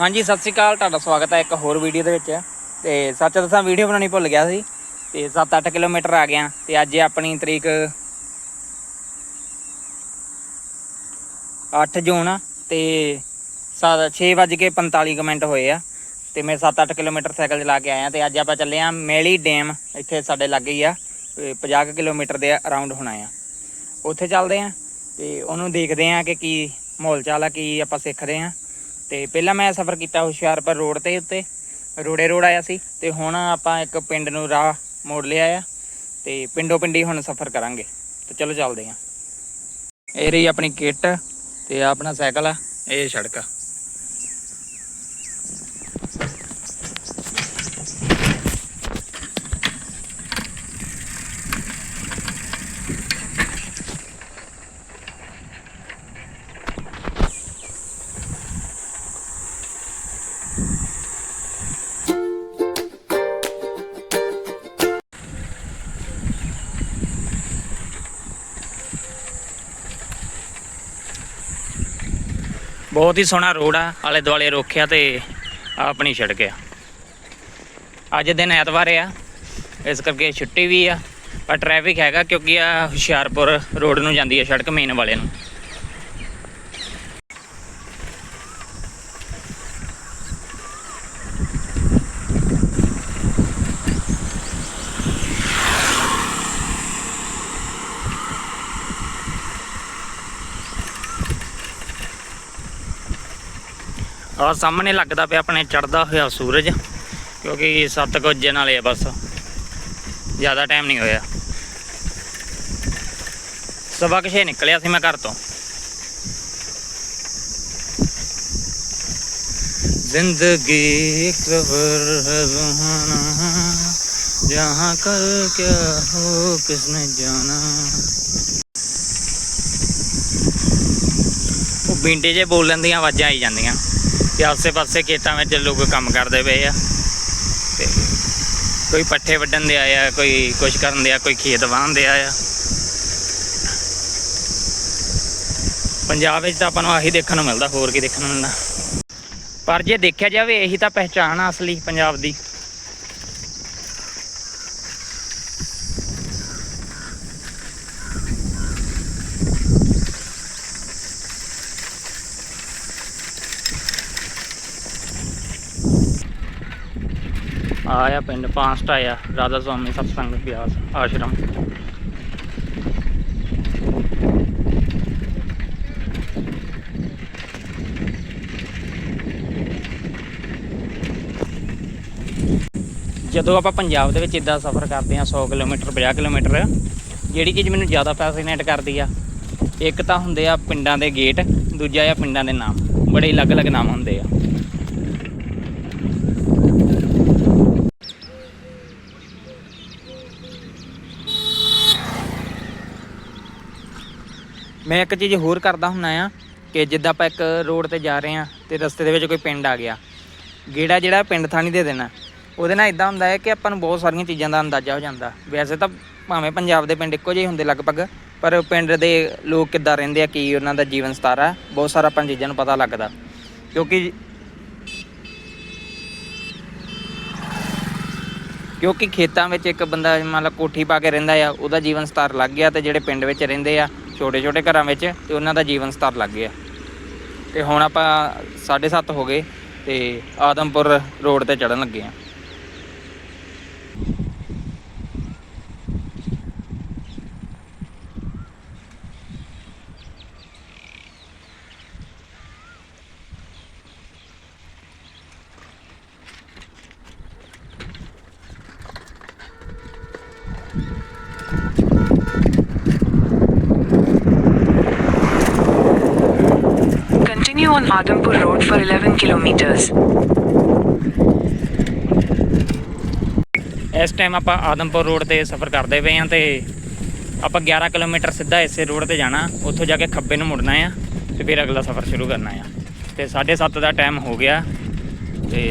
ਹਾਂਜੀ, ਸਤਿ ਸ਼੍ਰੀ ਅਕਾਲ, ਤੁਹਾਡਾ ਸਵਾਗਤ ਹੈ ਇੱਕ ਹੋਰ ਵੀਡੀਓ ਦੇ ਵਿੱਚ। ਤੇ ਸੱਚ ਦੱਸਾਂ ਵੀਡੀਓ ਬਣਾਉਣੀ ਭੁੱਲ ਗਿਆ ਸੀ। ਤੇ 7-8 ਕਿਲੋਮੀਟਰ ਆ ਗਿਆ। ਤੇ ਅੱਜ ਆਪਣੀ ਤਰੀਕ 8 ਜੂਨ ਆ ਤੇ 6:45 ਮਿੰਟ ਹੋਏ ਆ। ਤੇ ਮੈਂ 7-8 ਕਿਲੋਮੀਟਰ ਸਾਈਕਲ ਚਲਾ ਕੇ ਆਇਆ। ਤੇ ਅੱਜ ਆਪਾਂ ਚੱਲੇ ਆ ਮੇਲੀ ਡੈਮ, ਇੱਥੇ ਸਾਡੇ ਲਾਗੇ ਹੀ ਆ। ਤੇ 50 ਕੁ ਕਿਲੋਮੀਟਰ ਦੇ ਅਰਾਊਂਡ ਹੋਣਾ ਆ। ਉੱਥੇ ਚੱਲਦੇ ਆ, ਤੇ ਉਹਨੂੰ ਦੇਖਦੇ ਆ ਕਿ ਕੀ ਮਾਹੌਲ ਚਾਲ ਆ, ਕੀ ਆਪਾਂ ਸਿੱਖਦੇ ਆ। ਤੇ ਪਹਿਲਾਂ ਮੈਂ ਸਫ਼ਰ ਕੀਤਾ ਹੁਸ਼ਿਆਰਪੁਰ ਰੋਡ ਤੇ ਉੱਤੇ। ਰੋੜੇ ਰੋਡ ਆਇਆ ਸੀ ਤੇ ਹੁਣ ਆਪਾਂ ਇੱਕ ਪਿੰਡ ਨੂੰ ਰਾਹ ਮੋੜ ਲਿਆ ਆ ਤੇ ਪਿੰਡੋ ਪਿੰਡੀ ਹੁਣ ਸਫ਼ਰ ਕਰਾਂਗੇ। ਤੇ ਚਲੋ ਚੱਲਦੇ ਆ। ਇਹ ਰਹੀ ਆਪਣੀ ਕਿੱਟ ਤੇ ਆਪਣਾ ਸਾਈਕਲ ਆ, ਇਹ ਸੜਕ ਆ। ਬਹੁਤ ਹੀ ਸੋਹਣਾ ਰੋਡ ਆ, ਆਲੇ ਦੁਆਲੇ ਰੋਕਿਆ ਤੇ ਆਪਣੀ ਸੜਕ ਆ ਅੱਜ ਦਿਨ ਐਤਵਾਰ ਆ, ਇਸ ਕਰਕੇ ਛੁੱਟੀ ਵੀ ਆ, ਪਰ ਟ੍ਰੈਫਿਕ ਹੈਗਾ ਕਿਉਂਕਿ ਆ ਹੁਸ਼ਿਆਰਪੁਰ ਰੋਡ ਨੂੰ ਜਾਂਦੀ ਹੈ ਸੜਕ ਮੇਨ ਵਾਲੇ ਨੂੰ। ਆ ਸਾਹਮਣੇ ਲੱਗਦਾ ਪਿਆ ਆਪਣੇ ਚੜਦਾ ਹੋਇਆ ਸੂਰਜ, ਕਿਉਂਕਿ 7 ਵਜੇ ਨਾਲੇ ਆ ਬਸ। ਜ਼ਿਆਦਾ ਟਾਈਮ ਨਹੀਂ ਹੋਇਆ। ਸਵਾ ਕੁ ਨਿਕਲਿਆ ਸੀ ਮੈਂ ਘਰ ਤੋਂ। ਜ਼ਿੰਦਗੀ ਇੱਕ ਸਫਰ ਹੈ ਸੁਹਾਨਾ ਜਹਾਂ ਕਲ ਕਿਆ ਹੋ, ਕਿਸਨੇ ਜਾਣਾ। ਉਹ ਬਿੰਡੇ ਜੇ ਬੋਲਣ ਦੀਆਂ ਆਵਾਜ਼ਾਂ ਆਈ ਜਾਂਦੀਆਂ। ਤੇ ਆਸੇ-ਪਾਸੇ ਖੇਤਾਂ ਵਿੱਚ ਲੋਕ ਕੰਮ ਕਰਦੇ ਪਏ ਆ। ਤੇ ਕੋਈ ਪੱਠੇ ਵੱਢਣ ਦੇ ਆਇਆ ਕੋਈ ਕੁਛ ਕਰਨ ਦੇ ਆ, ਕੋਈ ਖੇਤ ਵਾਹਣ ਦੇ ਆਇਆ ਪੰਜਾਬ ਵਿੱਚ ਤਾਂ ਆਪਾਂ ਨੂੰ ਆਹੀ ਦੇਖਣ ਨੂੰ ਮਿਲਦਾ, ਹੋਰ ਕੀ ਦੇਖਣ ਨੂੰ ਮਿਲਦਾ ਪਰ ਜੇ ਦੇਖਿਆ ਜਾਵੇ, ਇਹੀ ਤਾਂ ਪਹਿਚਾਣ ਆ ਅਸਲੀ ਪੰਜਾਬ ਦੀ। ਆਇਆ ਪਿੰਡ ਪਾਂਸਟ ਆਇਆ ਰਾਧਾ ਸਵਾਮੀ ਸਤਸੰਗ ਬਿਆਸ ਆਸ਼ਰਮ। ਜਦੋਂ ਆਪਾਂ ਪੰਜਾਬ ਦੇ ਵਿੱਚ ਇਦਾਂ ਸਫ਼ਰ ਕਰਦੇ ਆ 100 ਕਿਲੋਮੀਟਰ 50 ਕਿਲੋਮੀਟਰ, ਜਿਹੜੀ ਚੀਜ਼ ਮੈਨੂੰ ਜ਼ਿਆਦਾ ਫੈਸੀਨੇਟ ਕਰਦੀ ਆ, ਇੱਕ ਤਾਂ ਹੁੰਦੇ ਆ ਪਿੰਡਾਂ ਦੇ ਗੇਟ, ਦੂਜਾ ਆ ਪਿੰਡਾਂ ਦੇ ਨਾਮ। ਬੜੇ ਅਲੱਗ-ਅਲੱਗ ਨਾਮ ਹੁੰਦੇ ਆ। ਮੈਂ ਇੱਕ ਚੀਜ਼ ਹੋਰ ਕਰਦਾ ਹੁੰਨਾ ਆ ਕਿ ਜਿੱਦਾਂ ਆਪਾਂ ਇੱਕ ਰੋਡ ਤੇ ਜਾ ਰਹੇ ਆ ਤੇ ਰਸਤੇ ਦੇ ਵਿੱਚ ਕੋਈ ਪਿੰਡ ਆ ਗਿਆ। ਗੇੜਾ ਜਿਹੜਾ ਪਿੰਡ ਥਾਣੀ ਦੇ ਦੇਣਾ। ਉਹਦੇ ਨਾਲ ਇਦਾਂ ਹੁੰਦਾ ਹੈ ਕਿ ਆਪਾਂ ਨੂੰ ਬਹੁਤ ਸਾਰੀਆਂ ਚੀਜ਼ਾਂ ਦਾ ਅੰਦਾਜ਼ਾ ਹੋ ਜਾਂਦਾ। ਵੈਸੇ ਤਾਂ ਭਾਵੇਂ ਪੰਜਾਬ ਦੇ ਪਿੰਡ ਇੱਕੋ ਜਿਹੇ ਹੁੰਦੇ ਲਗਭਗ, ਪਰ ਪਿੰਡ ਦੇ ਲੋਕ ਕਿੱਦਾਂ ਰਹਿੰਦੇ ਆ, ਕੀ ਉਹਨਾਂ ਦਾ ਜੀਵਨ ਸਤਾਰ ਆ ਬਹੁਤ ਸਾਰਾ ਆਪਾਂ ਚੀਜ਼ਾਂ ਨੂੰ ਪਤਾ ਲੱਗਦਾ। ਕਿਉਂਕਿ ਕਿਉਂਕਿ ਖੇਤਾਂ ਵਿੱਚ ਇੱਕ ਬੰਦਾ ਮੰਨ ਲਾ ਕੋਠੀ ਪਾ ਕੇ ਰਹਿੰਦਾ ਆ, ਉਹਦਾ ਜੀਵਨ ਸਤਾਰ ਲੱਗ ਗਿਆ ਤੇ ਜਿਹੜੇ ਪਿੰਡ ਵਿੱਚ ਰਹਿੰਦੇ ਆ ਛੋਟੇ ਛੋਟੇ ਘਰਾਂ ਵਿੱਚ ਤੇ ਉਹਨਾਂ ਦਾ ਜੀਵਨ ਸਤਰ ਲੱਗ ਗਿਆ। ਤੇ ਹੁਣ ਆਪਾਂ 7:30 ਹੋ ਗਏ ਤੇ ਆਦਮਪੁਰ ਰੋਡ ਤੇ ਚੜਨ ਲੱਗੇ ਆ Continue on Adhampur Road for 11 kilometers. ਇਸ ਟਾਈਮ ਆਪਾਂ ਆਦਮਪੁਰ ਰੋਡ ਤੇ ਸਫ਼ਰ ਕਰਦੇ ਪਏ ਆ ਤੇ ਆਪਾਂ 11 ਕਿਲੋਮੀਟਰ ਸਿੱਧਾ ਇਸੇ ਰੋਡ ਤੇ ਜਾਣਾ, ਉੱਥੋਂ ਜਾ ਕੇ ਖੱਬੇ ਨੂੰ ਮੁੜਨਾ ਆ ਤੇ ਫਿਰ ਅਗਲਾ ਸਫ਼ਰ ਸ਼ੁਰੂ ਕਰਨਾ ਆ। ਤੇ 7:30 ਦਾ ਟਾਈਮ ਹੋ ਗਿਆ ਤੇ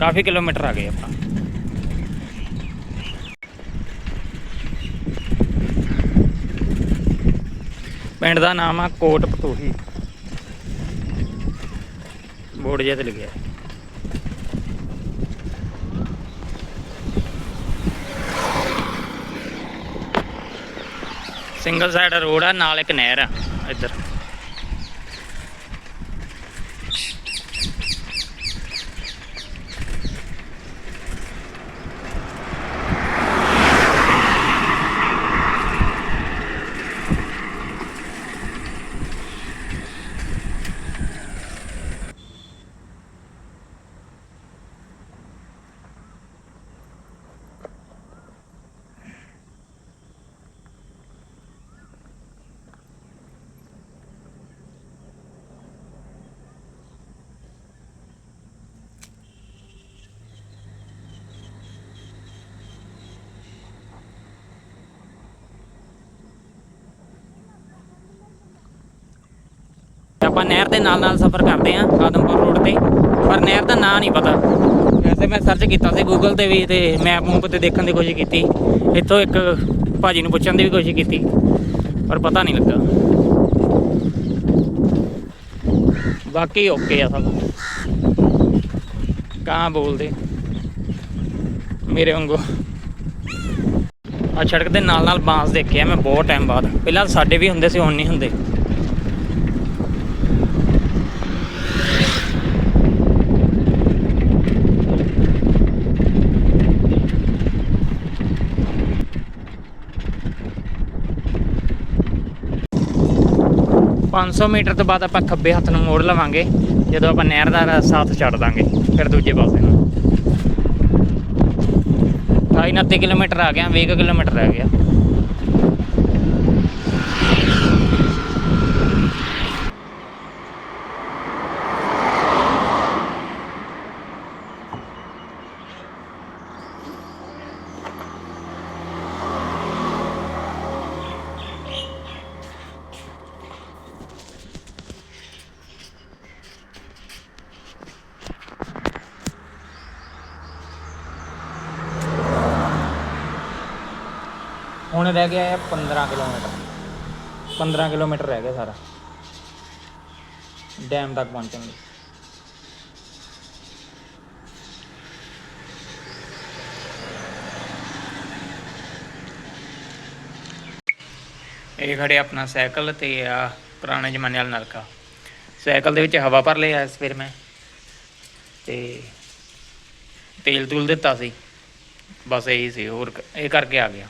ਕਾਫੀ ਕਿਲੋਮੀਟਰ ਆ ਗਏ ਆਪਾਂ। ਪਿੰਡ ਦਾ ਨਾਮ ਆ ਕੋਟ ਪਤੋਹੀ ਬੋਰਡ ਜਿਹਾ ਤੇ ਲਿਖਿਆ ਸਿੰਗਲ ਸਾਈਡ ਰੋਡ ਆ ਨਾਲ ਇੱਕ ਨਹਿਰ ਆ ਇੱਧਰ। ਆਪਾਂ ਨਹਿਰ ਦੇ ਨਾਲ ਨਾਲ ਸਫ਼ਰ ਕਰਦੇ ਆਂ ਆਦਮਪੁਰ ਰੋਡ ਤੇ। ਪਰ ਨਹਿਰ ਦਾ ਨਾਂ ਨਹੀਂ ਪਤਾ। ਵੈਸੇ ਮੈਂ ਸਰਚ ਕੀਤਾ ਸੀ ਗੂਗਲ ਤੇ ਵੀ ਤੇ ਮੈਪ ਮੂਪ ਤੇ ਦੇਖਣ ਦੀ ਕੋਸ਼ਿਸ਼ ਕੀਤੀ। ਇੱਥੋਂ ਇੱਕ ਭਾਜੀ ਨੂੰ ਪੁੱਛਣ ਦੀ ਵੀ ਕੋਸ਼ਿਸ਼ ਕੀਤੀ। ਪਰ ਪਤਾ ਨਹੀਂ ਲੱਗਾ। ਬਾਕੀ ਓਕੇ ਆ ਸਭ। ਕਾਂ ਬੋਲਦੇ। ਮੇਰੇ ਵਾਂਗੂ। ਆ ਸੜਕ ਦੇ ਨਾਲ ਨਾਲ ਬਾਂਸ ਦੇਖਿਆ ਮੈਂ ਬਹੁਤ ਟਾਈਮ ਬਾਅਦ। ਪਹਿਲਾਂ ਸਾਡੇ ਵੀ ਹੁੰਦੇ ਸੀ, ਹੁਣ ਨਹੀਂ ਹੁੰਦੇ। ਪੰਜ ਸੌ ਮੀਟਰ ਤੋਂ ਬਾਅਦ ਆਪਾਂ ਖੱਬੇ ਹੱਥ ਨੂੰ ਮੋੜ ਲਵਾਂਗੇ। ਜਦੋਂ ਆਪਾਂ ਨਹਿਰ ਦਾ ਸਾਥ ਛੱਡ ਦਾਂਗੇ, ਫਿਰ ਦੂਜੇ ਪਾਸੇ ਨੂੰ। 29 ਕਿਲੋਮੀਟਰ ਆ ਗਿਆ 20 ਕਿਲੋਮੀਟਰ ਰਹਿ ਗਿਆ। ਹੁਣ ਰਹਿ ਗਿਆ ਹੈ 15 ਕਿਲੋਮੀਟਰ। 15 ਕਿਲੋਮੀਟਰ ਰਹਿ ਗਿਆ ਸਾਰਾ। ਡੈਮ ਤੱਕ ਪਹੁੰਚਣ ਲਈ। ਇਹ ਖੜੇ ਆਪਣਾ ਸਾਈਕਲ ਤੇ ਆ ਪੁਰਾਣੇ ਜ਼ਮਾਨੇ ਵਾਲਾ ਨਲਕਾ। ਸਾਈਕਲ ਦੇ ਵਿੱਚ ਹਵਾ ਭਰ ਲਿਆ ਇਸ ਫਿਰ ਮੈਂ। ਤੇ ਤੇਲ ਤੂਲ ਦਿੱਤਾ ਸੀ। ਬਸ ਇਹੀ ਸੀ, ਹੋਰ ਇਹ ਕਰਕੇ ਆ ਗਿਆ।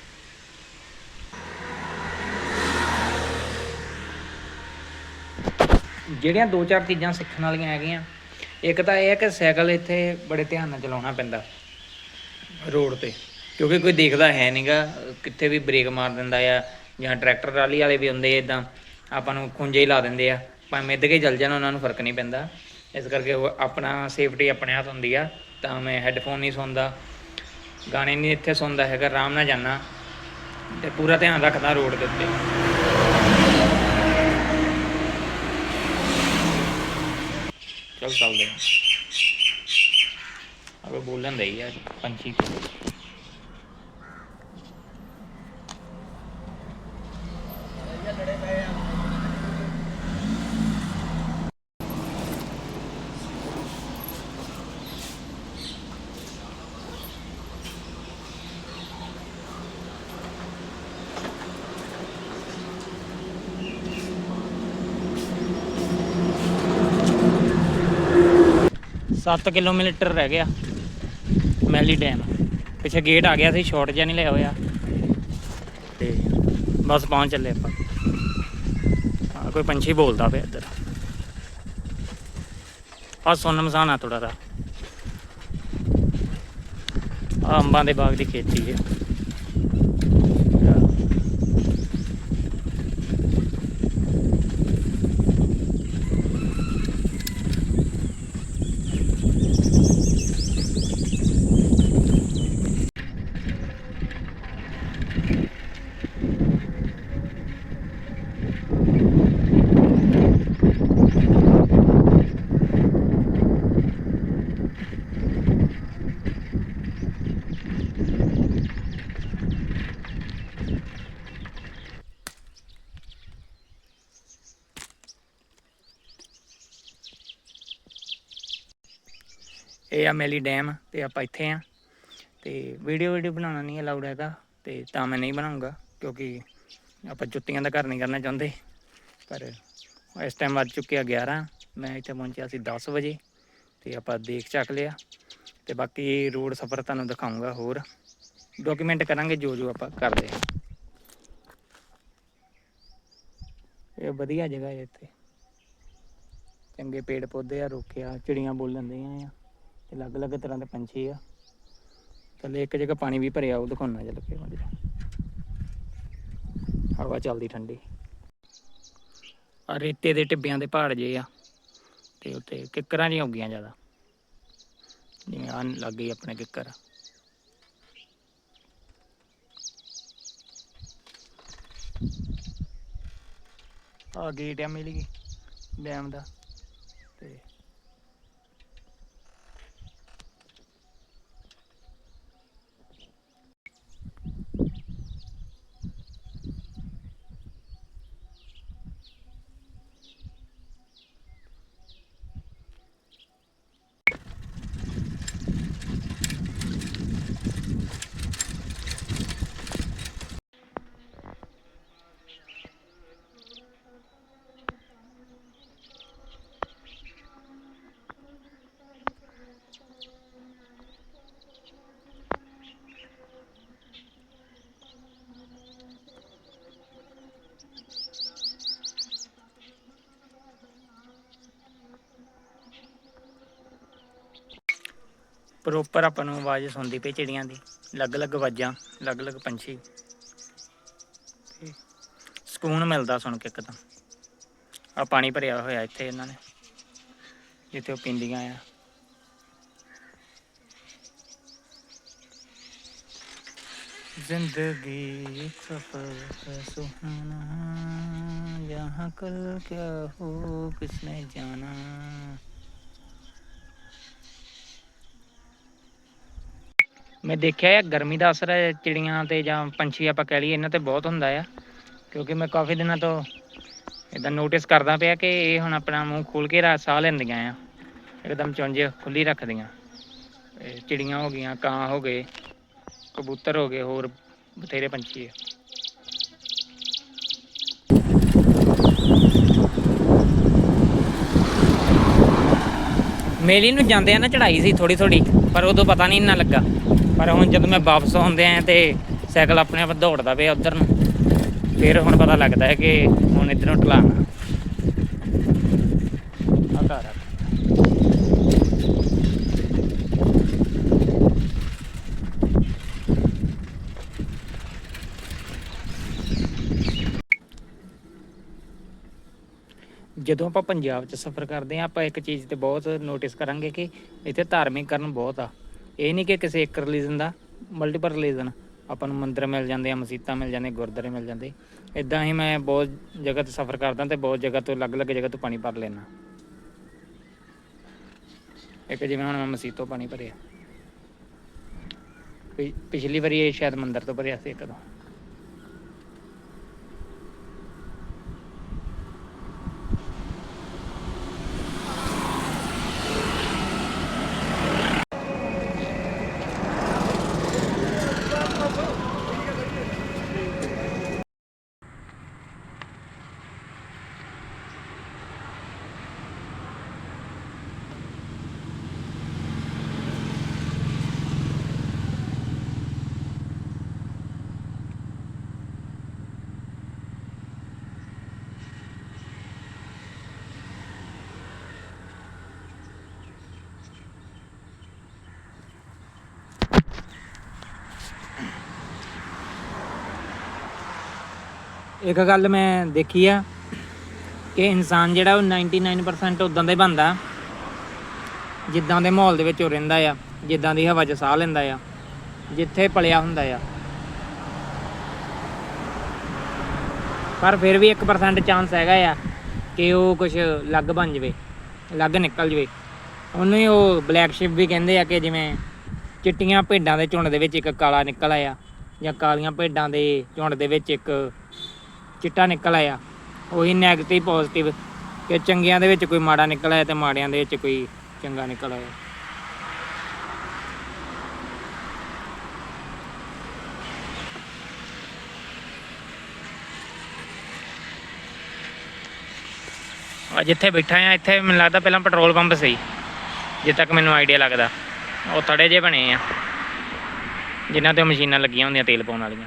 ਜਿਹੜੀਆਂ ਦੋ ਚਾਰ ਚੀਜ਼ਾਂ ਸਿੱਖਣ ਵਾਲੀਆਂ ਹੈਗੀਆਂ, ਇੱਕ ਤਾਂ ਇਹ ਹੈ ਕਿ ਸਾਈਕਲ ਇੱਥੇ ਬੜੇ ਧਿਆਨ ਨਾਲ ਚਲਾਉਣਾ ਪੈਂਦਾ ਰੋਡ ਤੇ, ਕਿਉਂਕਿ ਕੋਈ ਦੇਖਦਾ ਹੈ ਨਹੀਂਗਾ ਕਿੱਥੇ ਵੀ ਬ੍ਰੇਕ ਮਾਰ ਦਿੰਦਾ ਆ ਜਾਂ ਟਰੈਕਟਰ ਟਰਾਲੀ ਵਾਲੇ ਵੀ ਹੁੰਦੇ ਇਦਾਂ ਆਪਾਂ ਨੂੰ ਖੁੰਝੇ ਹੀ ਲਾ ਦਿੰਦੇ ਆ, ਭਾਵੇਂ ਮਿੱਧ ਕੇ ਚੱਲ ਜਾਣ, ਉਹਨਾਂ ਨੂੰ ਫ਼ਰਕ ਨਹੀਂ ਪੈਂਦਾ। ਇਸ ਕਰਕੇ ਉਹ ਆਪਣਾ ਸੇਫਟੀ ਆਪਣੇ ਹੱਥ ਹੁੰਦੀ ਆ, ਤਾਂ ਮੈਂ ਹੈੱਡਫੋਨ ਨਹੀਂ ਸੁਣਦਾ ਗਾਣੇ ਨਹੀਂ ਇੱਥੇ ਸੁਣਦਾ ਹੈਗਾ, ਆਰਾਮ ਨਾਲ ਜਾਣਾ ਤੇ ਪੂਰਾ ਧਿਆਨ ਰੱਖਦਾ ਰੋਡ ਦੇ ਉੱਤੇ। ਚੱਲਦੇ ਹਾਂ। ਅਬੇ ਬੋਲਣ ਦੇ ਯਾਰ ਪੰਛੀ। ਸੱਤ ਕਿਲੋਮੀਟਰ ਰਹਿ ਗਿਆ। ਮੈਲੀ ਡੈਮ। ਪਿੱਛੇ ਗੇਟ ਆ ਗਿਆ ਸੀ ਸ਼ਾਰਟ ਜਿਹਾ ਨਹੀਂ ਲਿਆ ਹੋਇਆ। ਤੇ ਬਸ ਪਹੁੰਚ ਚੱਲੇ ਆਪਾਂ। ਕੋਈ ਪੰਛੀ ਬੋਲਦਾ ਪਿਆ ਇੱਧਰ। ਆ ਸੁੰਨ ਮਸਾਨਾ ਥੋੜਾ ਦਾ ਆ ਅੰਬਾਂ ਦੇ ਬਾਗ ਦੀ ਖੇਤੀ ਹੈ। ਇਹ ਆ ਮੈਲੀ ਡੈਮ ਤੇ ਆਪਾਂ ਇੱਥੇ ਆ। ਤੇ ਵੀਡੀਓ ਵੀਡੀਓ ਬਣਾਉਣਾ ਨਹੀਂ ਅਲਾਉਡ ਹੈਗਾ, ਤੇ ਤਾਂ ਮੈਂ ਨਹੀਂ ਬਣਾਉਂਗਾ, ਕਿਉਂਕਿ ਆਪਾਂ ਜੁੱਤੀਆਂ ਦਾ ਘਰ ਨਹੀਂ ਕਰਨਾ ਚਾਹੁੰਦੇ। ਪਰ ਇਸ ਟਾਈਮ ਵੱਜ ਚੁੱਕਿਆ 11 ਮੈਂ ਇੱਥੇ ਪਹੁੰਚਿਆ ਸੀ 10 ਵਜੇ, ਤੇ ਆਪਾਂ ਦੇਖ ਚੱਕ ਲਿਆ। ਤੇ ਬਾਕੀ ਰੋਡ ਸਫ਼ਰ ਤੁਹਾਨੂੰ ਦਿਖਾਉਂਗਾ ਹੋਰ। ਡਾਕੂਮੈਂਟ ਕਰਾਂਗੇ ਜੋ ਜੋ ਆਪਾਂ ਕਰਦੇ ਹਾਂ ਇਹ ਵਧੀਆ ਜਗ੍ਹਾ ਹੈ ਇੱਥੇ। ਚੰਗੇ ਪੇੜ ਪੌਦੇ ਆ ਰੋਕਿਆ ਚਿੜੀਆਂ ਬੋਲਣ ਦੀਆਂ ਆ। ਤੇ ਅਲੱਗ-ਅਲੱਗ ਤਰ੍ਹਾਂ ਦੇ ਪੰਛੀ ਆ। ਥੱਲੇ ਇੱਕ ਜਗ੍ਹਾ ਪਾਣੀ ਵੀ ਭਰਿਆ, ਉਹ ਦਿਖਾਉਣਾ ਚੱਲ ਕੇ ਮਜਾ ਹਵਾ ਚੱਲਦੀ ਠੰਡੀ। ਆ ਰੇਤੇ ਦੇ ਟਿੱਬਿਆਂ ਦੇ ਪਹਾੜ ਜੇ ਆ, ਤੇ ਉੱਤੇ ਕਿੱਕਰਾਂ ਜਿਹੀਆਂ ਉੱਗੀਆਂ ਜ਼ਿਆਦਾ। ਜਿਵੇਂ ਆ ਲੱਗ ਗਈ ਆਪਣੇ ਕਿੱਕਰ ਆ। ਗੇਟ ਆ ਮਿਲ ਗਈ ਡੈਮ ਦਾ। ਤੇ ਪ੍ਰੋਪਰ ਆਪਾਂ ਨੂੰ ਆਵਾਜ਼ ਸੁਣਦੀ ਪਈ ਚਿੜੀਆਂ ਦੀ। ਅਲੱਗ-ਅਲੱਗ ਆਵਾਜ਼ਾਂ, ਅਲੱਗ-ਅਲੱਗ ਪੰਛੀ। ਸਕੂਨ ਮਿਲਦਾ ਸੁਣ ਕੇ ਇੱਕਦਮ ਆ ਪਾਣੀ ਭਰਿਆ ਹੋਇਆ ਇੱਥੇ ਇਹਨਾਂ ਨੇ, ਜਿੱਥੇ ਉਹ ਪੀਂਦੀਆਂ ਆ। ਜ਼ਿੰਦਗੀ ਸਫਰ ਸੁਹਾਨਾ ਯਹਾਂ ਕਲ ਕਿਆ ਹੋ, ਕਿਸਨੇ ਜਾਣਾ? ਮੈਂ ਦੇਖਿਆ ਆ, ਗਰਮੀ ਦਾ ਅਸਰ ਹੈ ਚਿੜੀਆਂ ਤੇ ਜਾਂ ਪੰਛੀ ਆਪਾਂ ਕਹਿ ਲਈਏ, ਇਹਨਾਂ ਤੇ ਬਹੁਤ ਹੁੰਦਾ ਆ। ਕਿਉਂਕਿ ਮੈਂ ਕਾਫੀ ਦਿਨਾਂ ਤੋਂ ਇਦਾਂ ਨੋਟਿਸ ਕਰਦਾ ਪਿਆ ਕਿ ਇਹ ਹੁਣ ਆਪਣਾ ਮੂੰਹ ਖੋਲ ਕੇ ਰਾ, ਸਾਹ ਲੈਂਦੀਆਂ ਆ। ਇੱਕਦਮ ਚੁੰਝ ਖੁੱਲੀ ਰੱਖਦੀਆਂ। ਚਿੜੀਆਂ ਹੋ ਗਈਆਂ, ਕਾਂ ਹੋ ਗਏ, ਕਬੂਤਰ ਹੋ ਗਏ, ਹੋਰ ਬਥੇਰੇ ਪੰਛੀ ਆ। ਮੇਲੀ ਨੂੰ ਜਾਂਦੇ ਆ ਨਾ ਚੜਾਈ ਸੀ ਥੋੜੀ ਥੋੜੀ ਪਰ ਉਦੋਂ ਪਤਾ ਨਹੀਂ ਇੰਨਾ ਲੱਗਾ। ਪਰ ਹੁਣ ਜਦੋਂ ਮੈਂ ਵਾਪਸ ਆਉਂਦੇ ਆ ਤੇ ਸਾਈਕਲ ਆਪਣੇ ਆਪ ਦੌੜਦਾ ਪਿਆ ਉਧਰ ਨੂੰ, ਫਿਰ ਹੁਣ ਪਤਾ ਲੱਗਦਾ ਹੈ ਕਿ ਹੁਣ ਇਧਰੋਂ ਢਲਾਣਾ ਆ ਘਰ ਆ ਜਦੋਂ ਆਪਾਂ ਪੰਜਾਬ 'ਚ ਸਫ਼ਰ ਕਰਦੇ ਆ ਆਪਾਂ ਇੱਕ ਚੀਜ਼ ਤੇ ਬਹੁਤ ਨੋਟਿਸ ਕਰਾਂਗੇ ਕਿ ਇੱਥੇ ਧਾਰਮਿਕਕਰਨ ਬਹੁਤ ਆ। ਇਹ ਨਹੀਂ ਕਿ ਕਿਸੇ ਇੱਕ ਰਿਲੀਜਨ ਦਾ ਮਲਟੀਪਲ ਰਿਲੀਜਨ ਆਪਾਂ ਨੂੰ ਮੰਦਿਰ ਮਿਲ ਜਾਂਦੇ ਆ, ਮਸੀਤਾਂ ਮਿਲ ਜਾਂਦੇ, ਗੁਰਦੁਆਰੇ ਮਿਲ ਜਾਂਦੇ। ਇਦਾਂ ਹੀ ਮੈਂ ਬਹੁਤ ਜਗ੍ਹਾ ਤੇ ਸਫ਼ਰ ਕਰਦਾ ਤੇ ਬਹੁਤ ਜਗ੍ਹਾ ਤੋਂ ਅਲੱਗ-ਅਲੱਗ ਜਗ੍ਹਾ ਤੋਂ ਪਾਣੀ ਭਰ ਲੈਣਾ ਇੱਕ ਜਿਵੇਂ ਹੁਣ ਮੈਂ ਮਸੀਤ ਤੋਂ ਪਾਣੀ ਭਰਿਆ। ਪਿਛਲੀ ਵਾਰੀ ਇਹ ਸ਼ਾਇਦ ਮੰਦਿਰ ਤੋਂ ਭਰਿਆ ਸੀ ਇੱਕ ਤੋਂ ਇੱਕ ਗੱਲ ਮੈਂ ਦੇਖੀ ਆ ਕਿ ਇਨਸਾਨ ਜਿਹੜਾ ਉਹ 99% ਉਦਾਂ ਦਾ ਹੀ ਬਣਦਾ। ਜਿੱਦਾਂ ਦੇ ਮਾਹੌਲ ਦੇ ਵਿੱਚ ਉਹ ਰਹਿੰਦਾ ਆ, ਜਿੱਦਾਂ ਦੀ ਹਵਾ 'ਚ ਸਾਹ ਲੈਂਦਾ ਆ, ਜਿੱਥੇ ਪਲਿਆ ਹੁੰਦਾ ਆ। ਪਰ ਫਿਰ ਵੀ 1% ਚਾਂਸ ਹੈਗਾ ਆ ਕਿ ਉਹ ਕੁਝ ਲੱਗ ਬਣ ਜਵੇ ਲੱਗ ਨਿਕਲ ਜਵੇ। ਉਹਨੂੰ ਹੀ ਉਹ ਬਲੈਕ ਸ਼ਿਪ ਵੀ ਕਹਿੰਦੇ ਆ ਕਿ ਜਿਵੇਂ ਚਿੱਟੀਆਂ ਭੇਡਾਂ ਦੇ ਝੁੰਡ ਦੇ ਵਿੱਚ ਇੱਕ ਕਾਲਾ ਨਿਕਲ ਆਇਆ ਜਾਂ ਕਾਲੀਆਂ ਭੇਡਾਂ ਦੇ ਝੁੰਡ ਦੇ ਵਿੱਚ ਇੱਕ ਚਿੱਟਾ ਨਿਕਲ ਆਇਆ। ਉਹੀ 네ਗੇਟਿਵ ਪੋਜ਼ਿਟਿਵ ਕਿ ਚੰਗਿਆਂ ਦੇ ਵਿੱਚ ਕੋਈ ਮਾੜਾ ਨਿਕਲ ਆਇਆ ਤੇ ਮਾੜਿਆਂ ਦੇ ਵਿੱਚ ਕੋਈ ਚੰਗਾ ਨਿਕਲ ਆਇਆ। ਆ ਜਿੱਥੇ ਬੈਠਾ ਆ, ਇੱਥੇ ਮੈਨੂੰ ਲੱਗਦਾ ਪਹਿਲਾਂ ਪੈਟਰੋਲ ਪੰਪ ਸੀ, ਜੇ ਤੱਕ ਮੈਨੂੰ ਆਈਡੀਆ ਲੱਗਦਾ। ਉਹ ਥੜੇ ਜੇ ਬਣੇ ਆ, ਜਿਨ੍ਹਾਂ ਤੇ ਮਸ਼ੀਨਾਂ ਲੱਗੀਆਂ ਹੁੰਦੀਆਂ ਤੇਲ ਪਾਉਣ ਵਾਲੀਆਂ।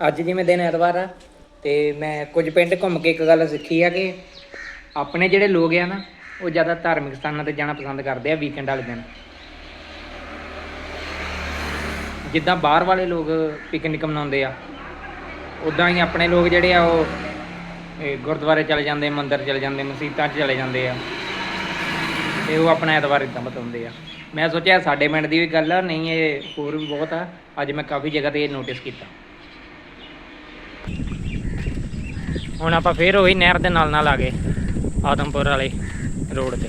ਅੱਜ ਜਿਵੇਂ ਦਿਨ ਐਤਵਾਰ ਆ ਤੇ ਮੈਂ ਕੁਝ ਪਿੰਡ ਘੁੰਮ ਕੇ ਇੱਕ ਗੱਲ ਸਿੱਖੀ ਆ ਕਿ ਆਪਣੇ ਜਿਹੜੇ ਲੋਕ ਆ ਨਾ, ਉਹ ਜ਼ਿਆਦਾ ਧਾਰਮਿਕ ਸਥਾਨਾਂ ਤੇ ਜਾਣਾ ਪਸੰਦ ਕਰਦੇ ਆ ਵੀਕਐਂਡ ਵਾਲੇ ਦਿਨ। ਜਿੱਦਾਂ ਬਾਹਰ ਵਾਲੇ ਲੋਕ ਪਿਕਨਿਕ ਮਨਾਉਂਦੇ ਆ ਉਦਾਂ ਹੀ ਆਪਣੇ ਲੋਕ ਜਿਹੜੇ ਆ ਉਹ ਗੁਰਦੁਆਰੇ ਚਲੇ ਜਾਂਦੇ, ਮੰਦਿਰ ਚਲੇ ਜਾਂਦੇ ਮਸਜਿਦਾਂ 'ਚ ਚਲੇ ਜਾਂਦੇ ਆ। ਤੇ ਉਹ ਆਪਣਾ ਐਤਵਾਰ ਇਦਾਂ ਬਤਾਉਂਦੇ ਆ। ਮੈਂ ਸੋਚਿਆ ਸਾਡੇ ਪਿੰਡ ਦੀ ਵੀ ਗੱਲ ਆ, ਨਹੀਂ, ਇਹ ਹੋਰ ਵੀ ਬਹੁਤ ਆ। ਅੱਜ ਮੈਂ ਕਾਫੀ ਜਗ੍ਹਾ ਤੇ ਇਹ ਨੋਟਿਸ ਕੀਤਾ। ਹੁਣ ਆਪਾਂ ਫੇਰ ਉਹੀ ਨਹਿਰ ਦੇ ਨਾਲ ਨਾਲ ਆ ਗਏ ਆਦਮਪੁਰ ਵਾਲੇ ਰੋਡ ਤੇ।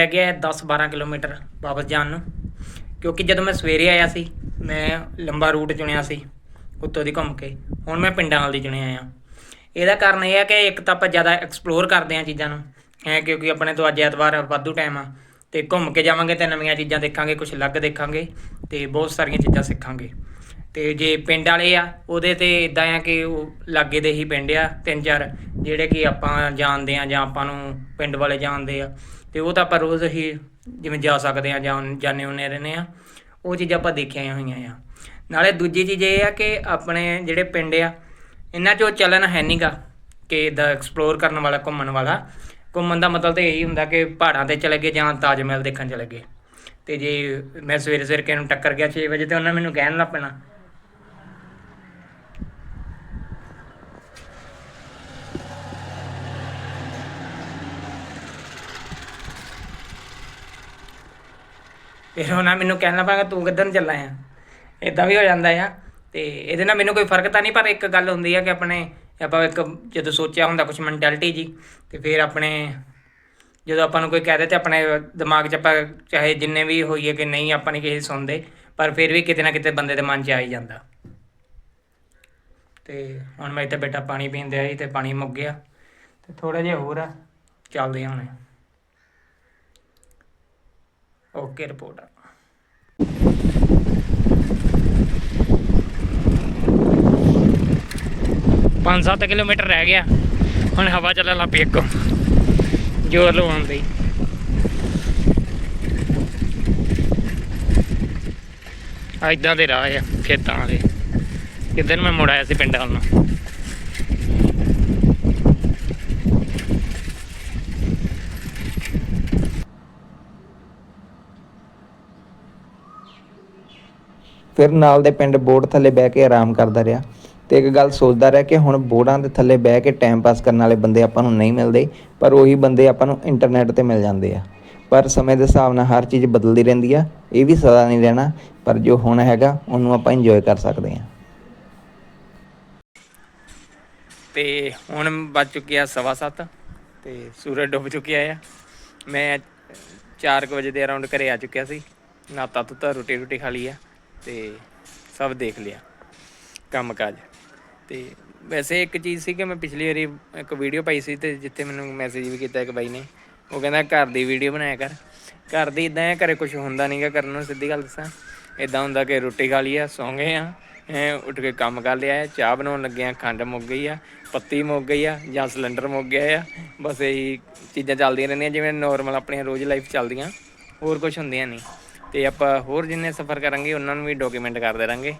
ਰਹਿ ਗਿਆ 10-12 ਕਿਲੋਮੀਟਰ ਵਾਪਸ ਜਾਣ ਨੂੰ। ਕਿਉਂਕਿ ਜਦੋਂ ਮੈਂ ਸਵੇਰੇ ਆਇਆ ਸੀ, ਮੈਂ ਲੰਬਾ ਰੂਟ ਚੁਣਿਆ ਸੀ ਉੱਤੋਂ ਦੀ ਘੁੰਮ ਕੇ। ਹੁਣ ਮੈਂ ਪਿੰਡਾਂ ਵਾਲ ਦੀ ਚੁਣਿਆ ਆ। ਇਹਦਾ ਕਾਰਨ ਇਹ ਹੈ ਕਿ ਇੱਕ ਤਾਂ ਆਪਾਂ ਜ਼ਿਆਦਾ ਐਕਸਪਲੋਰ ਕਰਦੇ ਆ ਚੀਜ਼ਾਂ ਨੂੰ ਐ ਕਿਉਂਕਿ ਆਪਣੇ ਤੋਂ ਅੱਜ ਐਤਵਾਰ ਵਾਧੂ ਟਾਈਮ ਆ। ਤੇ ਘੁੰਮ ਕੇ ਜਾਵਾਂਗੇ ਤੇ ਨਵੀਆਂ ਚੀਜ਼ਾਂ ਦੇਖਾਂਗੇ ਕੁਝ ਅਲੱਗ ਦੇਖਾਂਗੇ ਤੇ ਬਹੁਤ ਸਾਰੀਆਂ ਚੀਜ਼ਾਂ ਸਿੱਖਾਂਗੇ। ਤੇ ਜੇ ਪਿੰਡ ਵਾਲੇ ਆ, ਉਹਦੇ ਤੇ ਇਦਾਂ ਆ ਕਿ ਉਹ ਲਾਗੇ ਦੇ ਹੀ ਪਿੰਡ ਆ, ਤਿੰਨ ਚਾਰ, ਜਿਹੜੇ ਕਿ ਆਪਾਂ ਜਾਣਦੇ ਆ ਜਾਂ ਆਪਾਂ ਨੂੰ ਪਿੰਡ ਵਾਲੇ ਜਾਣਦੇ ਆ। ਤੇ ਉਹ ਤਾਂ ਆਪਾਂ ਰੋਜ਼ ਹੀ ਜਿਵੇਂ ਜਾ ਸਕਦੇ ਆ ਜਾਂ ਜਾਣੇ ਹੁੰਨੇ ਰਹਿੰਦੇ ਆ ਉਹ ਚੀਜ਼ਾਂ ਆਪਾਂ ਦੇਖੀਆਂ ਹੋਈਆਂ ਆ। ਨਾਲੇ ਦੂਜੀ ਚੀਜ਼ ਇਹ ਆ ਕਿ ਆਪਣੇ ਜਿਹੜੇ ਪਿੰਡ ਆ, ਇਹਨਾਂ 'ਚੋਂ ਉਹ ਚੱਲਣ ਹੈ ਨਹੀਂਗਾ ਕਿ ਦਾ ਐਕਸਪਲੋਰ ਕਰਨ ਵਾਲਾ, ਘੁੰਮਣ ਵਾਲਾ। ਘੁੰਮਣ ਦਾ ਮਤਲਬ ਤਾਂ ਇਹੀ ਹੁੰਦਾ ਕਿ ਪਹਾੜਾਂ ਤੇ ਚਲੇ ਗਏ ਜਾਂ ਤਾਜ ਮਹਿਲ ਦੇਖਣ ਚਲੇ ਗਏ। ਤੇ ਜੇ ਮੈਂ ਸਵੇਰੇ ਸਵੇਰੇ ਕਿਸੇ ਨੂੰ ਟੱਕਰ ਗਿਆ 6 ਵਜੇ ਤੇ ਉਹਨਾਂ ਮੈਨੂੰ ਕਹਿਣ ਲੱਗ ਪੈਣਾ ਫਿਰ ਉਹਨਾਂ ਮੈਨੂੰ ਕਹਿਣ ਲੱਗਾ ਕਿ ਤੂੰ ਕਿੱਧਰ ਨੂੰ ਚੱਲਾ ਆ? ਇਦਾਂ ਵੀ ਹੋ ਜਾਂਦਾ ਆ। ਤੇ ਇਹਦੇ ਨਾਲ ਮੈਨੂੰ ਕੋਈ ਫ਼ਰਕ ਤਾਂ ਨਹੀਂ, ਪਰ ਇੱਕ ਗੱਲ ਹੁੰਦੀ ਆ ਕਿ ਆਪਣੇ ਆਪਾਂ ਇੱਕ ਜਦੋਂ ਸੋਚਿਆ ਹੁੰਦਾ ਕੁਝ ਮੈਂਟੈਲਿਟੀ ਜੀ, ਤੇ ਫਿਰ ਆਪਣੇ ਜਦੋਂ ਆਪਾਂ ਨੂੰ ਕੋਈ ਕਹਿ ਦੇ ਤੇ ਆਪਣੇ ਦਿਮਾਗ 'ਚ ਆਪਾਂ ਚਾਹੇ ਜਿੰਨੇ ਵੀ ਹੋਈਏ ਕਿ ਨਹੀਂ ਆਪਾਂ ਨਹੀਂ ਕਿਸੇ ਸੁਣਦੇ, ਪਰ ਫਿਰ ਵੀ ਕਿਤੇ ਨਾ ਕਿਤੇ ਬੰਦੇ ਦੇ ਮਨ 'ਚ ਆ ਹੀ ਜਾਂਦਾ। ਤੇ ਹੁਣ ਮੈਂ ਇੱਥੇ ਬੇਟਾ ਪਾਣੀ ਪੀਂਦੇ ਆਈ ਤੇ ਪਾਣੀ ਮੁੱਕ ਗਿਆ। ਤੇ ਥੋੜਾ ਜਿਹਾ ਹੋਰ ਆ, ਚੱਲਦੇ ਹਾਂ ਹੁਣ। ਓਕੇ ਰਿਪੋਰਟ ਪੰਜ ਸੱਤ ਕਿਲੋਮੀਟਰ ਰਹਿ ਗਿਆ। ਹੁਣ ਹਵਾ ਚੱਲਣ ਲੱਗ ਪਈ ਇੱਕੋ। ਜ਼ੋਰ ਲਵਾਉਣ ਦੀ ਇਦਾਂ ਦੇ ਰਾਹ ਆ, ਖੇਤਾਂ ਵਾਲੇ ਕਿਦਨ ਮੈਂ ਮੁੜ ਆਇਆ ਸੀ ਪਿੰਡਾਂ ਵੱਲ ਨੂੰ। ਫਿਰ ਨਾਲ ਦੇ ਪਿੰਡ ਬੋਰਡ ਥੱਲੇ ਬਹਿ ਕੇ ਆਰਾਮ ਕਰਦਾ ਰਿਹਾ ਤੇ ਇੱਕ ਗੱਲ ਸੋਚਦਾ ਰਿਹਾ ਕਿ ਹੁਣ ਬੋਰਡਾਂ ਦੇ ਥੱਲੇ ਬਹਿ ਕੇ ਟਾਈਮ ਪਾਸ ਕਰਨ ਵਾਲੇ ਬੰਦੇ ਆਪਾਂ ਨੂੰ ਨਹੀਂ ਮਿਲਦੇ, ਪਰ ਉਹੀ ਬੰਦੇ ਆਪਾਂ ਨੂੰ ਇੰਟਰਨੈਟ ਤੇ ਮਿਲ ਜਾਂਦੇ ਆ। ਪਰ ਸਮੇਂ ਦੇ ਹਿਸਾਬ ਨਾਲ ਹਰ ਚੀਜ਼ ਬਦਲਦੀ ਰਹਿੰਦੀ ਆ, ਇਹ ਵੀ ਸਦਾ ਨਹੀਂ ਰਹਿਣਾ, ਪਰ ਜੋ ਹੁਣ ਹੈਗਾ, ਉਹਨੂੰ ਆਪਾਂ ਇੰਜੋਏ ਕਰ ਸਕਦੇ ਹਾਂ ਤੇ ਹੁਣ ਵੱਜ ਚੁੱਕਿਆ ਸਵਾ ਸੱਤ ਤੇ ਸੂਰਜ ਡੁੱਬ ਚੁੱਕਿਆ ਆ। ਮੈਂ 4 ਵਜੇ ਦੇ ਅਰਾਊਂਡ ਘਰੇ ਆ ਚੁੱਕਿਆ ਸੀ। ਨਾਤਾ ਤੁੱਤਾ ਰੋਟੀ ਰੋਟੀ ਖਾ ਲਈ ਆ। ਤੇ ਸਭ ਦੇਖ ਲਿਆ ਕੰਮ ਕਾਜ ਤੇ ਵੈਸੇ ਇੱਕ ਚੀਜ਼ ਸੀ ਕਿ ਮੈਂ ਪਿਛਲੀ ਵਾਰੀ ਇੱਕ ਵੀਡੀਓ ਪਾਈ ਸੀ ਤੇ ਜਿੱਥੇ ਮੈਨੂੰ ਮੈਸੇਜ ਵੀ ਕੀਤਾ ਇੱਕ ਬਾਈ ਨੇ। ਉਹ ਕਹਿੰਦਾ, ਘਰ ਦੀ ਵੀਡੀਓ ਬਣਾਇਆ ਕਰ। ਘਰ ਦੀ ਇਦਾਂ ਹੈ, ਘਰੇ ਕੁਝ ਹੁੰਦਾ ਨਹੀਂਗਾ ਕਰਨ ਨੂੰ, ਸਿੱਧੀ ਗੱਲ ਦੱਸਾਂ। ਇਦਾਂ ਹੁੰਦਾ ਕਿ ਰੋਟੀ ਖਾ ਲਈ ਆ, ਸੌਂ ਗਏ ਆ, ਹੈਂ, ਉੱਠ ਕੇ ਕੰਮ ਕਰ ਲਿਆ ਹੈ ਚਾਹ ਬਣਾਉਣ ਲੱਗੇ ਆ, ਖੰਡ ਮੁੱਕ ਗਈ ਆ, ਪੱਤੀ ਮੁੱਕ ਗਈ ਆ, ਜਾਂ ਸਿਲੰਡਰ ਮੁੱਕ ਗਿਆ ਆ। ਬਸ ਇਹੀ ਚੀਜ਼ਾਂ ਚੱਲਦੀਆਂ ਰਹਿੰਦੀਆਂ, ਜਿਵੇਂ ਨਾਰਮਲ ਆਪਣੀਆਂ ਰੋਜ਼ ਲਾਈਫ ਚੱਲਦੀਆਂ, ਹੋਰ ਕੁਝ ਹੁੰਦੀਆਂ ਨਹੀਂ ਤੇ ਆਪਾਂ ਹੋਰ ਜਿੰਨੇ ਸਫ਼ਰ ਕਰਾਂਗੇ, ਉਹਨਾਂ ਨੂੰ ਵੀ ਡਾਕੂਮੈਂਟ ਕਰਦੇ ਰਾਂਗੇ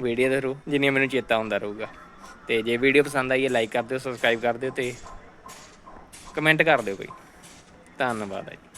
ਵੀਡੀਓ ਦੇ ਥਰੂ ਜਿੰਨੀ ਮੈਨੂੰ ਚੇਤਾ ਹੁੰਦਾ ਰਹੂਗਾ। ਤੇ ਜੇ ਵੀਡੀਓ ਪਸੰਦ ਆਈ ਹੈ ਲਾਈਕ ਕਰ ਦਿਓ ਸਬਸਕ੍ਰਾਈਬ ਕਰ ਦਿਓ ਤੇ ਕਮੈਂਟ ਕਰ ਦਿਓ ਕੋਈ। ਧੰਨਵਾਦ ਹੈ ਜੀ।